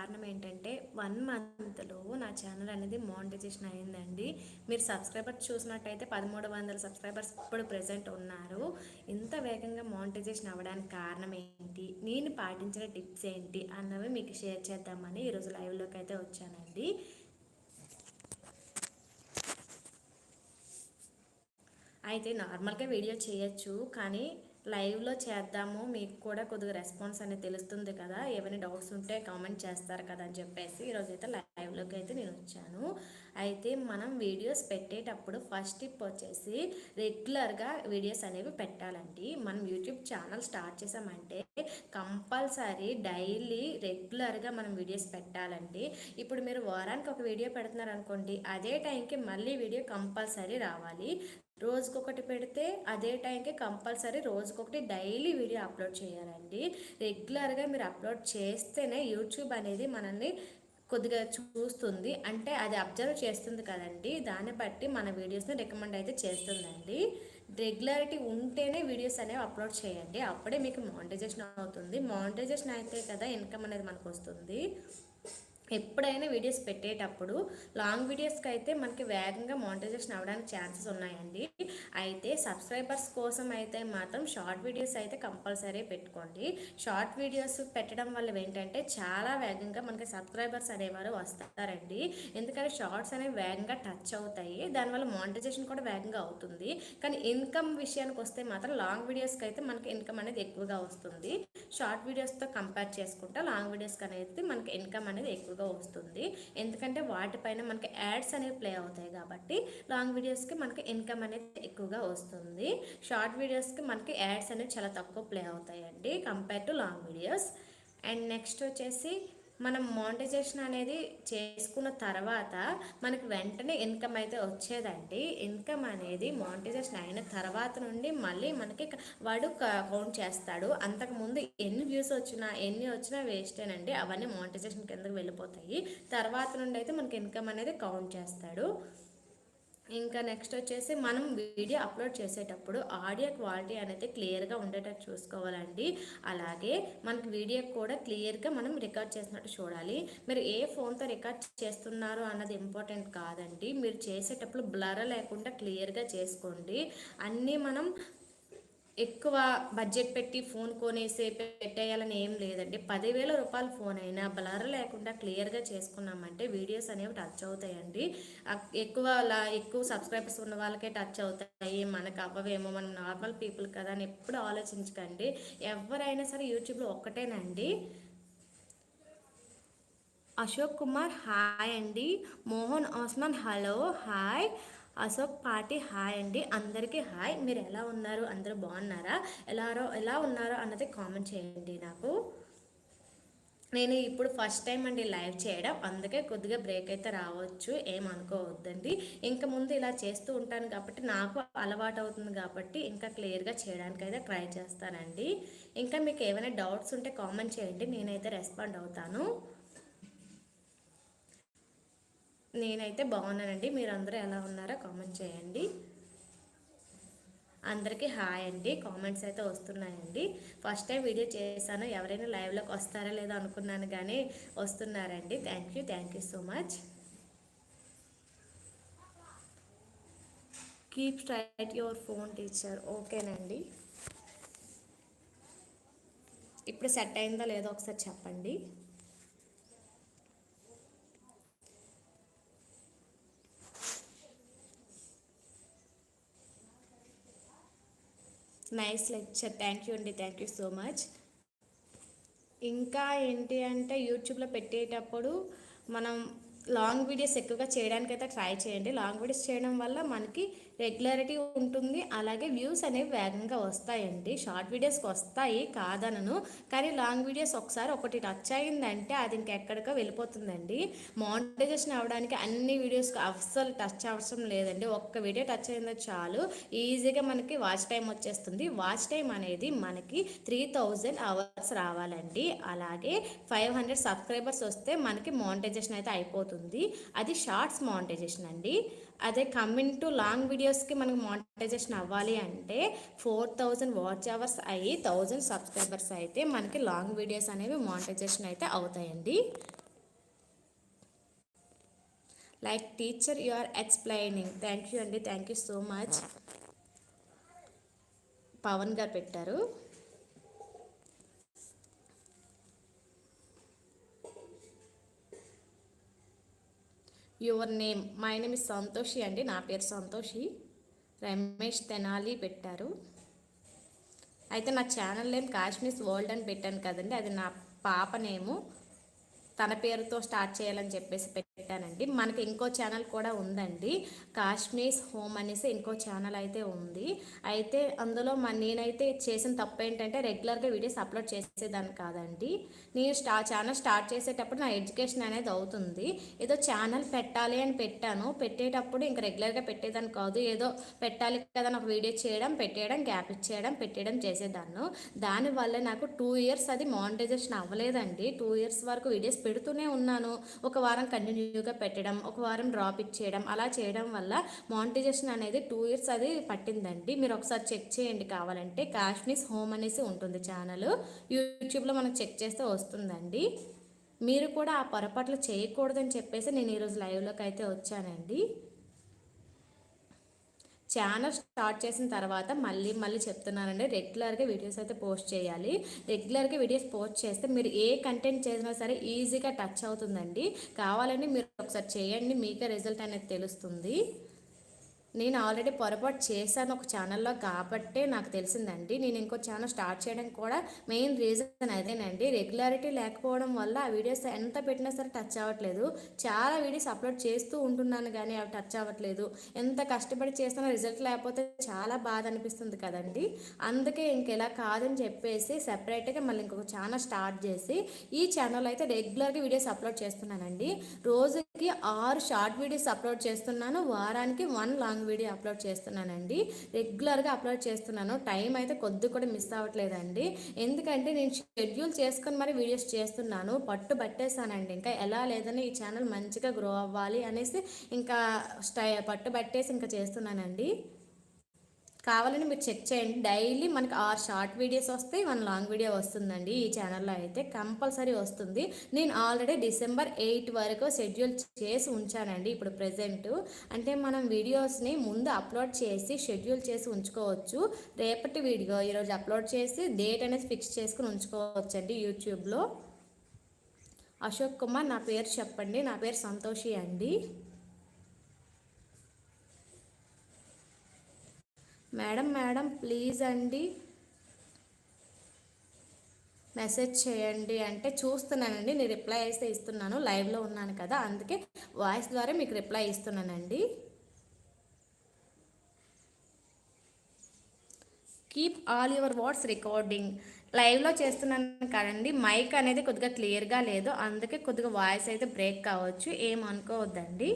కారణం ఏంటంటే వన్ మంత్లో నా ఛానల్ అనేది మానిటైజేషన్ అయిందండి. మీరు సబ్స్క్రైబర్స్ చూసినట్టయితే పదమూడు వందల సబ్స్క్రైబర్స్ ఇప్పుడు ప్రజెంట్ ఉన్నారు. ఇంత వేగంగా మానిటైజేషన్ అవ్వడానికి కారణం ఏంటి? నేను పాటించిన టిప్స్ ఏంటి? అన్నవి మీకు షేర్ చేద్దామని ఈరోజు లైవ్లోకి అయితే వచ్చానండి. అయితే నార్మల్గా వీడియో చేయొచ్చు కానీ లైవ్లో చేద్దాము. మీకు కూడా కొద్దిగా రెస్పాన్స్ అనేది తెలుస్తుంది కదా. ఏమైనా డౌట్స్ ఉంటే కామెంట్ చేస్తారు కదా అని చెప్పేసి ఈరోజైతే అయితే టైంలోకి అయితే నేను వచ్చాను అయితే మనం వీడియోస్ పెట్టేటప్పుడు ఫస్ట్ టిప్ వచ్చేసి రెగ్యులర్గా వీడియోస్ అనేవి పెట్టాలండి. మనం యూట్యూబ్ ఛానల్ స్టార్ట్ చేసామంటే కంపల్సరీ డైలీ రెగ్యులర్గా మనం వీడియోస్ పెట్టాలండి. ఇప్పుడు మీరు వారానికి ఒక వీడియో పెడుతున్నారు అనుకోండి అదే టైంకి మళ్ళీ వీడియో కంపల్సరీ రావాలి. రోజుకొకటి పెడితే అదే టైంకి కంపల్సరీ రోజుకొకటి డైలీ వీడియో అప్లోడ్ చేయాలండి. రెగ్యులర్గా మీరు అప్లోడ్ చేస్తేనే యూట్యూబ్ అనేది మనల్ని కొద్దిగా చూస్తుంది. అంటే అది అబ్జర్వ్ చేస్తుంది కదండి. దాన్ని బట్టి మన వీడియోస్ని రికమెండ్ అయితే చేస్తుందండి. రెగ్యులారిటీ ఉంటేనే వీడియోస్ అనేవి అప్లోడ్ చేయండి. అప్పుడే మీకు మానిటైజేషన్ అవుతుంది. మానిటైజేషన్ అయితే కదా ఇన్కమ్ అనేది మనకు వస్తుంది. ఎప్పుడైనా వీడియోస్ పెట్టేటప్పుడు లాంగ్ వీడియోస్కి అయితే మనకి వేగంగా మానిటైజేషన్ అవ్వడానికి ఛాన్సెస్ ఉన్నాయండి. అయితే సబ్స్క్రైబర్స్ కోసం అయితే మాత్రం షార్ట్ వీడియోస్ అయితే కంపల్సరీ పెట్టుకోండి. షార్ట్ వీడియోస్ పెట్టడం వల్ల ఏంటంటే చాలా వేగంగా మనకి సబ్స్క్రైబర్స్ అనేవారు వస్తారండి. ఎందుకంటే షార్ట్స్ అనేవి వేగంగా టచ్ అవుతాయి. దానివల్ల మానిటైజేషన్ కూడా వేగంగా అవుతుంది. కానీ ఇన్కమ్ విషయానికి వస్తే మాత్రం లాంగ్ వీడియోస్కి అయితే మనకి ఇన్కమ్ అనేది ఎక్కువగా వస్తుంది. షార్ట్ వీడియోస్తో కంపేర్ చేసుకుంటే లాంగ్ వీడియోస్కి అనేది మనకి ఇన్కమ్ అనేది ఎక్కువగా ఎక్కువగా వస్తుంది. ఎందుకంటే వాటిపైన మనకి యాడ్స్ అనేవి ప్లే అవుతాయి కాబట్టి లాంగ్ వీడియోస్కి మనకి ఇన్కమ్ అనేది ఎక్కువగా వస్తుంది. షార్ట్ వీడియోస్కి మనకి యాడ్స్ అనేవి చాలా తక్కువ ప్లే అవుతాయండి compare to long videos. And next వచ్చేసి మనం మానిటైజేషన్ అనేది చేసుకున్న తర్వాత మనకు వెంటనే ఇన్కమ్ అయితే వచ్చేదండి. ఇన్కమ్ అనేది మానిటైజేషన్ అయిన తర్వాత నుండి మళ్ళీ మనకి వాడు కౌంట్ చేస్తాడు. అంతకుముందు ఎన్ని వ్యూస్ వచ్చినా ఎన్ని వచ్చినా వేస్టేనండి అవన్నీ మానిటైజేషన్ కిందకి వెళ్ళిపోతాయి. తర్వాత నుండి అయితే మనకి ఇన్కమ్ అనేది కౌంట్ చేస్తాడు. ఇంకా నెక్స్ట్ వచ్చేసి మనం వీడియో అప్లోడ్ చేసేటప్పుడు ఆడియో క్వాలిటీ అనేది క్లియర్గా ఉండేటట్టు చూసుకోవాలండి. అలాగే మనకి వీడియో కూడా క్లియర్గా మనం రికార్డ్ చేసినట్టు చూడాలి. మీరు ఏ ఫోన్తో రికార్డ్ చేస్తున్నారు అన్నది ఇంపార్టెంట్ కాదండి. మీరు చేసేటప్పుడు బ్లర్ లేకుండా క్లియర్గా చేసుకోండి. అన్నీ మనం ఎక్కువ బడ్జెట్ పెట్టి ఫోన్ కొనేసి పెట్టేయాలని ఏం లేదండి. పదివేల రూపాయల ఫోన్ అయినా బ్లర్ లేకుండా క్లియర్గా చేసుకున్నామంటే వీడియోస్ అనేవి టచ్ అవుతాయండి. ఎక్కువ ఎక్కువ సబ్స్క్రైబర్స్ ఉన్న వాళ్ళకే టచ్ అవుతాయి. మనకు అవ్వవేమో మనం నార్మల్ పీపుల్ కదా అని ఎప్పుడు ఆలోచించకండి. ఎవరైనా సరే యూట్యూబ్లో ఒక్కటేనండి. అశోక్ కుమార్ హాయ్ అండి. Mohan Asman hello hi. Ashok party hi అండి. అందరికీ హాయ్. మీరు ఎలా ఉన్నారు? అందరూ బాగున్నారా? ఎలా ఎలా ఉన్నారో అన్నది కామెంట్ చేయండి నాకు. నేను ఇప్పుడు ఫస్ట్ టైం అండి లైవ్ చేయడం. అందుకే కొద్దిగా బ్రేక్ అయితే రావచ్చు. ఏమనుకోవద్దండి ఇంకా ముందు ఇలా చేస్తూ ఉంటాను కాబట్టి నాకు అలవాటు అవుతుంది కాబట్టి ఇంకా క్లియర్గా చేయడానికి అయితే ట్రై చేస్తానండి. ఇంకా మీకు ఏమైనా డౌట్స్ ఉంటే కామెంట్ చేయండి. నేనైతే రెస్పాండ్ అవుతాను. నేనైతే బాగున్నానండి. మీరు అందరూ ఎలా ఉన్నారో కామెంట్ చేయండి. అందరికీ హాయ్ అండి. కామెంట్స్ అయితే వస్తున్నాయండి. ఫస్ట్ టైం వీడియో చేశాను. ఎవరైనా లైవ్లోకి వస్తారా లేదో అనుకున్నాను కానీ వస్తున్నారండి. Thank you. Thank you so much. Keep straight your phone teacher. ఓకేనండి. ఇప్పుడు సెట్ అయిందా లేదో ఒకసారి చెప్పండి. నైస్ లెక్చర్ థ్యాంక్ యూ అండి థ్యాంక్ యూ సో మచ్ ఇంకా ఏంటి అంటే యూట్యూబ్లో పెట్టేటప్పుడు మనం లాంగ్ వీడియోస్ ఎక్కువగా చేయడానికి అయితే ట్రై చేయండి. లాంగ్ వీడియోస్ చేయడం వల్ల మనకి రెగ్యులారిటీ ఉంటుంది. అలాగే వ్యూస్ అనేవి వేగంగా వస్తాయండి. షార్ట్ వీడియోస్కి వస్తాయి కాదనను. కానీ లాంగ్ వీడియోస్ ఒకసారి ఒకటి టచ్ అయిందంటే అది ఇంకెక్కడికో వెళ్ళిపోతుందండి. మానిటైజేషన్ అవ్వడానికి అన్ని వీడియోస్కి అస్సలు టచ్ అవసరం లేదండి. ఒక్క వీడియో టచ్ అయిందో చాలు. ఈజీగా మనకి వాచ్ టైం వచ్చేస్తుంది. వాచ్ టైం అనేది మనకి త్రీ థౌజండ్ అవర్స్ రావాలండి. అలాగే ఫైవ్ హండ్రెడ్ సబ్స్క్రైబర్స్ వస్తే మనకి మానిటైజేషన్ అయితే అయిపోతుంది. అయిపోతుంది అది షార్ట్స్ మానిటైజేషన్ అండి. అదే కమింగ్ టు లాంగ్ వీడియోస్కి మనకు మానిటైజేషన్ అవ్వాలి అంటే ఫోర్ థౌజండ్ వాచ్ అవర్స్ అయ్యి థౌజండ్ సబ్స్క్రైబర్స్ అయితే మనకి లాంగ్ వీడియోస్ అనేవి మానిటైజేషన్ అయితే అవుతాయండి. Like teacher you are explaining. Thank you అండి. Thank you so much. Pavan గారు పెట్టారు. Your name my name is Santoshi అండి నా పేరు సంతోషి. రమేష్ తెనాలి పెట్టారు. అయితే నా ఛానల్ నేమ్ కాశ్మీర్స్ వరల్డ్ అని పెట్టాను కదండి అది నా పాప నేము. తన పేరుతో స్టార్ట్ చేయాలని చెప్పేసి పెట్టానండి. మనకి ఇంకో ఛానల్ కూడా ఉందండి. కాశ్మీర్స్ హోమ్ అనేసి ఇంకో ఛానల్ అయితే ఉంది. అయితే అందులో మన నేనైతే చేసిన తప్పు ఏంటంటే రెగ్యులర్గా వీడియోస్ అప్లోడ్ చేసేదాన్ని కాదండి. నేను స్టా ఛానల్ స్టార్ట్ చేసేటప్పుడు నా ఎడ్యుకేషన్ అనేది అవుతుంది. ఏదో ఛానల్ పెట్టాలి అని పెట్టాను. పెట్టేటప్పుడు ఇంకా రెగ్యులర్గా పెట్టేదాన్ని కాదు. ఏదో పెట్టాలి కదా నాకు వీడియో చేయడం పెట్టేయడం గ్యాప్ ఇచ్చేయడం పెట్టేయడం చేసేదాన్ని. దానివల్ల నాకు టూ ఇయర్స్ అది మానిటైజేషన్ అవ్వలేదండి. టూ ఇయర్స్ వరకు వీడియోస్ పెడుతూనే ఉన్నాను. ఒక వారం కంటిన్యూగా పెట్టడం ఒక వారం డ్రాప్ ఇచ్చేయడం అలా చేయడం వల్ల మానిటైజేషన్ అనేది టూ ఇయర్స్ అది పట్టిందండి. మీరు ఒకసారి చెక్ చేయండి కావాలంటే. కాశ్మీర్స్ హోమ్ అనేసి ఉంటుంది ఛానల్. యూట్యూబ్లో మనం చెక్ చేస్తే వస్తుందండి. మీరు కూడా ఆ పొరపాట్లు చేయకూడదని చెప్పేసి నేను ఈరోజు లైవ్లోకి అయితే వచ్చానండి. ఛానల్ స్టార్ట్ చేసిన తర్వాత మళ్ళీ మళ్ళీ చెప్తున్నానండి. రెగ్యులర్గా వీడియోస్ అయితే పోస్ట్ చేయాలి. రెగ్యులర్గా వీడియోస్ పోస్ట్ చేస్తే మీరు ఏ కంటెంట్ చేసినా సరే ఈజీగా టచ్ అవుతుందండి. కావాలని మీరు ఒకసారి చేయండి. మీకే రిజల్ట్ అనేది తెలుస్తుంది. నేను ఆల్రెడీ పొరపాటు చేశాను ఒక ఛానల్లో కాబట్టే నాకు తెలిసిందండి. నేను ఇంకో ఛానల్ స్టార్ట్ చేయడం కూడా మెయిన్ రీజన్ అదేనండి. రెగ్యులారిటీ లేకపోవడం వల్ల ఆ వీడియోస్ ఎంత పెట్టినా సరే టచ్ అవ్వట్లేదు. చాలా వీడియోస్ అప్లోడ్ చేస్తూ ఉంటున్నాను కానీ అవి టచ్ అవ్వట్లేదు. ఎంత కష్టపడి చేస్తున్నా రిజల్ట్ లేకపోతే చాలా బాధ అనిపిస్తుంది కదండి. అందుకే ఇంకెలా కాదని చెప్పేసి సెపరేట్గా మళ్ళీ ఇంకొక ఛానల్ స్టార్ట్ చేసి ఈ ఛానల్ అయితే రెగ్యులర్గా వీడియోస్ అప్లోడ్ చేస్తున్నానండి. రోజుకి ఆరు షార్ట్ వీడియోస్ అప్లోడ్ చేస్తున్నాను. వారానికి one long long video upload చేస్తున్నానండి. రెగ్యులర్గా అప్లోడ్ చేస్తున్నాను. టైం అయితే కొద్ది కూడా మిస్ అవ్వట్లేదండి. ఎందుకంటే నేను షెడ్యూల్ చేసుకొని మరి వీడియోస్ చేస్తున్నాను. పట్టు పట్టేశానండి ఇంకా ఎలా లేదని ఈ ఛానల్ మంచిగా గ్రో అవ్వాలి అనేసి ఇంకా స్టై పట్టు పట్టేసి ఇంకా చేస్తున్నానండి. కావాలని మీరు చెక్ చేయండి. డైలీ మనకి ఆరు షార్ట్ వీడియోస్ వస్తాయి వన్ లాంగ్ వీడియో వస్తుందండి ఈ ఛానల్లో అయితే. కంపల్సరీ వస్తుంది. నేను ఆల్రెడీ డిసెంబర్ ఎయిట్ వరకు షెడ్యూల్ చేసి ఉంచానండి ఇప్పుడు ప్రజెంట్. అంటే మనం వీడియోస్ని ముందు అప్లోడ్ చేసి షెడ్యూల్ చేసి ఉంచుకోవచ్చు. రేపటి వీడియో ఈరోజు అప్లోడ్ చేసి డేట్ అనేది ఫిక్స్ చేసుకుని ఉంచుకోవచ్చు అండి యూట్యూబ్లో. అశోక్ కుమార్ నా పేరు చెప్పండి. నా పేరు సంతోషి అండి. మేడం మేడం ప్లీజ్ అండి. మెసేజ్ చేయండి అంటే చూస్తున్నానండి. నేను రిప్లై అయితే ఇస్తున్నాను. లైవ్లో ఉన్నాను కదా అందుకే వాయిస్ ద్వారా మీకు reply ఇస్తున్నానండి. Keep all your words recording. లైవ్లో చేస్తున్నాను కదండి మైక్ అనేది కొద్దిగా క్లియర్గా లేదు అందుకే కొద్దిగా వాయిస్ అయితే బ్రేక్ కావచ్చు. ఏమనుకోవద్దండి.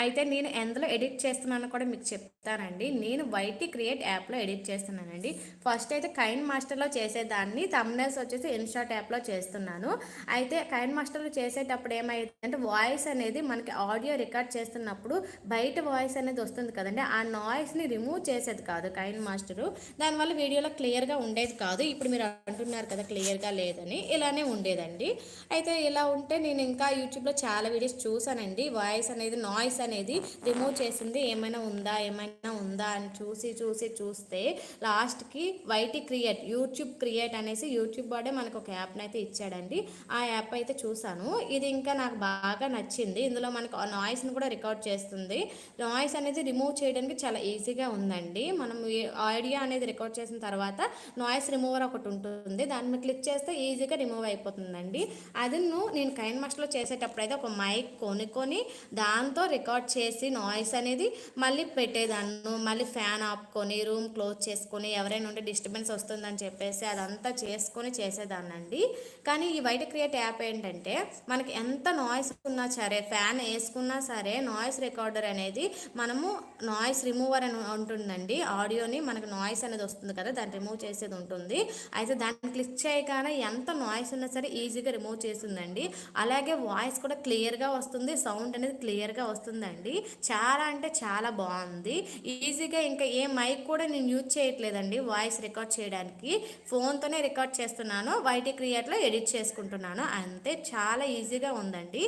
అయితే నేను ఎందులో ఎడిట్ చేస్తున్నానో కూడా మీకు చెప్తానండి. నేను వైటీ క్రియేట్ యాప్లో ఎడిట్ చేస్తున్నానండి. ఫస్ట్ అయితే కైన్ మాస్టర్లో చేసేదాన్ని. తమ్నెల్స్ వచ్చేసి ఇన్షాట్ యాప్లో చేస్తున్నాను. అయితే కైన్ మాస్టర్లో చేసేటప్పుడు ఏమైందంటే వాయిస్ అనేది మనకి ఆడియో రికార్డ్ చేస్తున్నప్పుడు బయట వాయిస్ అనేది వస్తుంది కదండి. ఆ నాయిస్ని రిమూవ్ చేసేది కాదు కైన్ మాస్టరు. దానివల్ల వీడియోలో క్లియర్గా ఉండేది కాదు. ఇప్పుడు మీరు అంటున్నారు కదా క్లియర్గా లేదని. ఇలానే ఉండేదండి. అయితే ఇలా ఉంటే నేను ఇంకా యూట్యూబ్లో చాలా వీడియోస్ చూసానండి వాయిస్ అనేది నాయిస్ అనేది రిమూవ్ చేసింది. ఏమైనా ఉందా? ఏమైనా ఉందా? అని చూసి చూసి చూస్తే లాస్ట్కి వైటీ క్రియేట్ యూట్యూబ్ క్రియేట్ అనేసి యూట్యూబ్ వాడే మనకు ఒక యాప్ని అయితే ఇచ్చాడండి. ఆ యాప్ అయితే చూసాను. ఇది ఇంకా నాకు బాగా నచ్చింది. ఇందులో మనకు నాయిస్ని కూడా రికార్డ్ చేస్తుంది. నాయిస్ అనేది రిమూవ్ చేయడానికి చాలా ఈజీగా ఉందండి. మనం ఆడియో అనేది రికార్డ్ చేసిన తర్వాత నాయిస్ రిమూవర్ ఒకటి ఉంటుంది. దాని మీద క్లిక్ చేస్తే ఈజీగా రిమూవ్ అయిపోతుందండి. అది నేను కైన్ మాస్టర్లో చేసేటప్పుడు అయితే ఒక మైక్ కొనుక్కొని దాంతో రికార్డ్ రికార్డ్ చేసి నాయిస్ అనేది మళ్ళీ పెట్టేదాన్ని. మళ్ళీ ఫ్యాన్ ఆపుకొని రూమ్ క్లోజ్ చేసుకొని ఎవరైనా ఉంటే డిస్టర్బెన్స్ వస్తుందని చెప్పేసి అదంతా చేసుకొని చేసేదాన్నండి. కానీ ఈ వైట్ క్రియేట్ యాప్ ఏంటంటే మనకి ఎంత నాయిస్ ఉన్నా సరే ఫ్యాన్ వేసుకున్నా సరే నాయిస్ రికార్డర్ అనేది మనము నాయిస్ రిమూవర్ అని ఉంటుందండి. ఆడియోని మనకు నాయిస్ అనేది వస్తుంది కదా దాన్ని రిమూవ్ చేసేది ఉంటుంది. అయితే దాన్ని క్లిక్ చేయగానే ఎంత నాయిస్ ఉన్నా సరే ఈజీగా రిమూవ్ చేస్తుందండి. అలాగే వాయిస్ కూడా క్లియర్గా వస్తుంది సౌండ్ అనేది క్లియర్గా వస్తుంది వచ్చిందండి చాలా అంటే చాలా బాగుంది. ఈజీగా ఇంకా ఏ మైక్ కూడా నేను యూజ్ చేయట్లేదండి. వాయిస్ రికార్డ్ చేయడానికి. ఫోన్తోనే రికార్డ్ చేస్తున్నాను. వైటీ క్రియేట్లో ఎడిట్ చేసుకుంటున్నాను. అంతే చాలా ఈజీగా ఉందండి.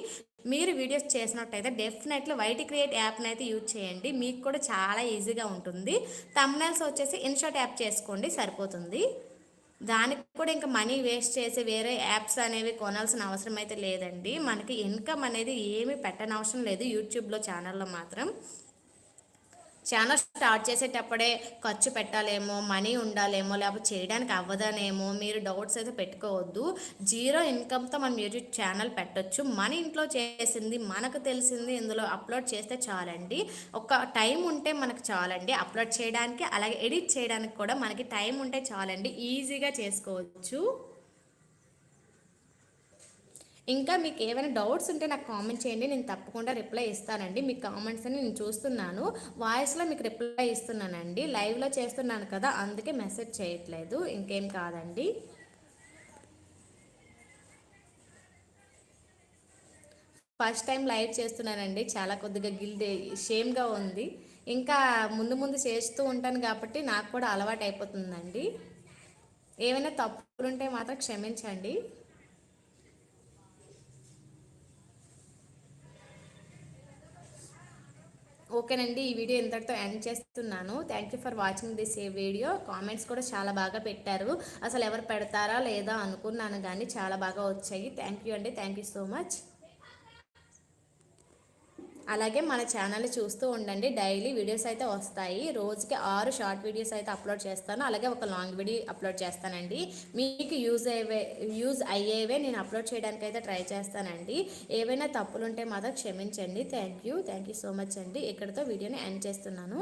మీరు వీడియోస్ చేసినట్టయితే డెఫినెట్లీ వైటి క్రియేట్ యాప్ని అయితే యూజ్ చేయండి. మీకు కూడా చాలా ఈజీగా ఉంటుంది. తమ్నైల్స్ వచ్చేసి ఇన్షాట్ యాప్ చేసుకోండి సరిపోతుంది. దానికి కూడా ఇంకా మనీ వేస్ట్ చేసి వేరే యాప్స్ అనేవి కొనాల్సిన అవసరం అయితే లేదండి. మనకి ఇన్కమ్ అనేది ఏమీ పెట్టనవసరం లేదు. యూట్యూబ్లో ఛానల్లో మాత్రం. ఛానల్ స్టార్ట్ చేసేటప్పుడే ఖర్చు పెట్టాలేమో మనీ ఉండాలేమో లేకపోతే చేయడానికి అవ్వదనేమో మీరు డౌట్స్ అయితే పెట్టుకోవద్దు. జీరో ఇన్కమ్తో మనం యూట్యూబ్ ఛానల్ పెట్టొచ్చు. మన ఇంట్లో చేసింది మనకు తెలిసింది ఇందులో అప్లోడ్ చేస్తే చాలండి. ఒక టైం ఉంటే మనకు చాలండి. అప్లోడ్ చేయడానికి అలాగే ఎడిట్ చేయడానికి కూడా మనకి టైం ఉంటే చాలండి. ఈజీగా చేసుకోవచ్చు. ఇంకా మీకు ఏమైనా డౌట్స్ ఉంటే నాకు కామెంట్ చేయండి నేను తప్పకుండా రిప్లై ఇస్తానండి. మీ కామెంట్స్ అని నేను చూస్తున్నాను. వాయిస్లో మీకు రిప్లై ఇస్తున్నానండి. లైవ్లో చేస్తున్నాను కదా అందుకే మెసేజ్ చేయట్లేదు. ఇంకేం కాదండి. ఫస్ట్ టైం లైవ్ చేస్తున్నానండి. చాలా కొద్దిగా గిల్డ్ షేమ్గా ఉంది. ఇంకా ముందు ముందు చేస్తూ ఉంటాను కాబట్టి నాకు కూడా అలవాటు అయిపోతుందండి ఏమైనా తప్పులుంటే మాత్రం క్షమించండి. ఓకేనండి ఈ వీడియో ఇంతటితో ఎండ్ చేస్తున్నాను. Thank you for watching this a video comments కూడా చాలా బాగా పెట్టారు. అసలు ఎవరు పెడతారా లేదా అనుకున్నాను కానీ చాలా బాగా వచ్చాయి. థ్యాంక్ యూ అండి. థ్యాంక్ యూ సో మచ్ అలాగే మన ఛానల్ చూస్తూ ఉండండి. డైలీ వీడియోస్ అయితే వస్తాయి. రోజుకి ఆరు షార్ట్ వీడియోస్ అయితే అప్లోడ్ చేస్తాను. అలాగే ఒక లాంగ్ వీడియో అప్లోడ్ చేస్తానండి. మీకు యూజ్ అయ్యే యూజ్ అయ్యేవే నేను అప్లోడ్ చేయడానికి అయితే ట్రై చేస్తానండి. ఏవైనా తప్పులుంటే మాత్రం క్షమించండి. Thank you thank you so much అండి. ఇక్కడితో వీడియోని ఎండ్ చేస్తున్నాను.